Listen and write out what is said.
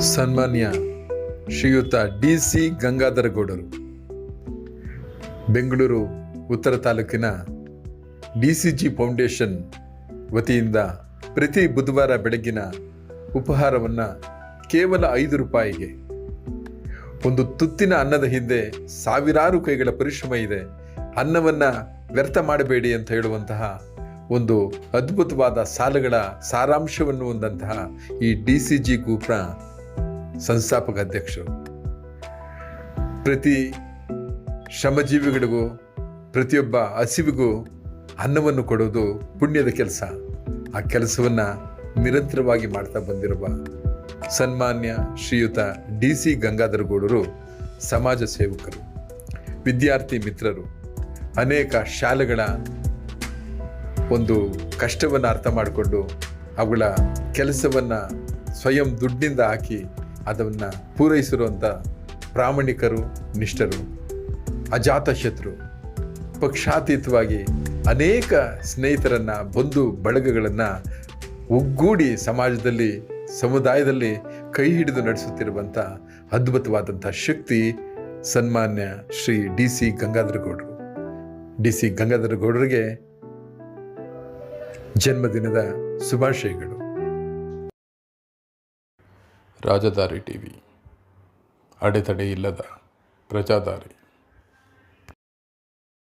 ಸನ್ಮಾನ್ಯ ಶ್ರೀಯುತ D C ಗಂಗಾಧರಗೌಡರು Bengaluru ಉತ್ತರ ತಾಲೂಕಿನ ಡಿ ಸಿ ಜಿ ಫೌಂಡೇಶನ್ ವತಿಯಿಂದ ಪ್ರತಿ ಬುಧವಾರ ಬೆಳಗ್ಗಿನ ಉಪಹಾರವನ್ನು ಕೇವಲ ಐದು ರೂಪಾಯಿಗೆ, ಒಂದು ತುತ್ತಿನ ಅನ್ನದ ಹಿಂದೆ ಸಾವಿರಾರು ಕೈಗಳ ಪರಿಶ್ರಮ ಇದೆ, ಅನ್ನವನ್ನು ವ್ಯರ್ಥ ಮಾಡಬೇಡಿ ಅಂತ ಹೇಳುವಂತಹ ಒಂದು ಅದ್ಭುತವಾದ ಸಾಲುಗಳ ಸಾರಾಂಶವನ್ನು ಹೊಂದಂತಹ ಈ ಡಿ ಸಿ ಜಿ ಗ್ರೂಪ್ನ ಸಂಸ್ಥಾಪಕ ಅಧ್ಯಕ್ಷರು. ಪ್ರತಿ ಶ್ರಮಜೀವಿಗಳಿಗೂ, ಪ್ರತಿಯೊಬ್ಬ ಹಸಿವಿಗೂ ಅನ್ನವನ್ನು ಕೊಡುವುದು ಪುಣ್ಯದ ಕೆಲಸ. ಆ ಕೆಲಸವನ್ನು ನಿರಂತರವಾಗಿ ಮಾಡ್ತಾ ಬಂದಿರುವ ಸನ್ಮಾನ್ಯ ಶ್ರೀಯುತ ಡಿ ಸಿ ಗಂಗಾಧರ ಗೌಡರು ಸಮಾಜ ಸೇವಕರು, ವಿದ್ಯಾರ್ಥಿ ಮಿತ್ರರು, ಅನೇಕ ಶಾಲೆಗಳ ಒಂದು ಕಷ್ಟವನ್ನು ಅರ್ಥ ಮಾಡಿಕೊಂಡು ಅವುಗಳ ಕೆಲಸವನ್ನು ಸ್ವಯಂ ದುಡ್ಡಿನಿಂದ ಹಾಕಿ ಅದನ್ನು ಪೂರೈಸಿರುವಂಥ ಪ್ರಾಮಾಣಿಕರು, ನಿಷ್ಠರು, ಅಜಾತ ಶತ್ರು, ಪಕ್ಷಾತೀತವಾಗಿ ಅನೇಕ ಸ್ನೇಹಿತರನ್ನು, ಬಂಧು ಬಳಗಗಳನ್ನು ಒಗ್ಗೂಡಿ ಸಮಾಜದಲ್ಲಿ, ಸಮುದಾಯದಲ್ಲಿ ಕೈ ಹಿಡಿದು ನಡೆಸುತ್ತಿರುವಂಥ ಅದ್ಭುತವಾದಂಥ ಶಕ್ತಿ ಸನ್ಮಾನ್ಯ ಶ್ರೀ ಡಿ ಸಿ ಗಂಗಾಧರ ಗೌಡರು. ಡಿ ಸಿ ಗಂಗಾಧರ ಗೌಡರಿಗೆ ಜನ್ಮದಿನದ ಶುಭಾಶಯಗಳು. ರಾಜಧಾರಿ ಟಿವಿ. ಅಡೆತಡೆ ಇಲ್ಲದ ಪ್ರಜಾದಾರಿ.